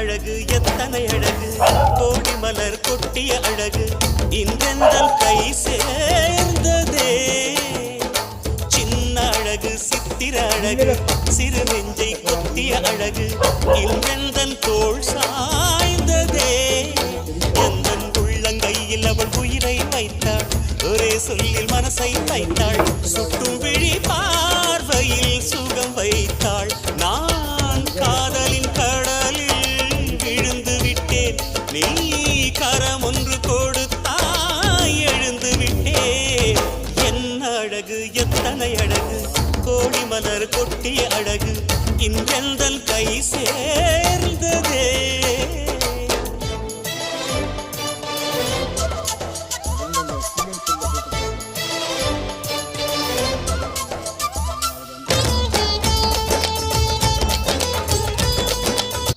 அழகு எத்தனை அழகு? கோடி மலர் கொட்டிய அழகு. இன்றெந்தல் கை சேர்ந்ததே. சின்ன அழகு சித்திர அழகு சிறு நெஞ்சை கொத்திய அழகு. இன்றெந்தன் தோல் சாய்ந்ததே. எந்தன் உள்ளங்கையில் அவள் உயிரை வைத்தாள்? ஒரே சொல்லில் மனசை வைத்தாள். சுட்டும் விழி பார்வையில் சுகம் வைத்தாள். நான் நீ கரம் ஒன்று கொடுத்தாய் எழுந்து விட்டேன் என்ன அழகு எத்தனை அழகு கோடி மலர் கொட்டிய அழகு இன்றெந்தன் கை சே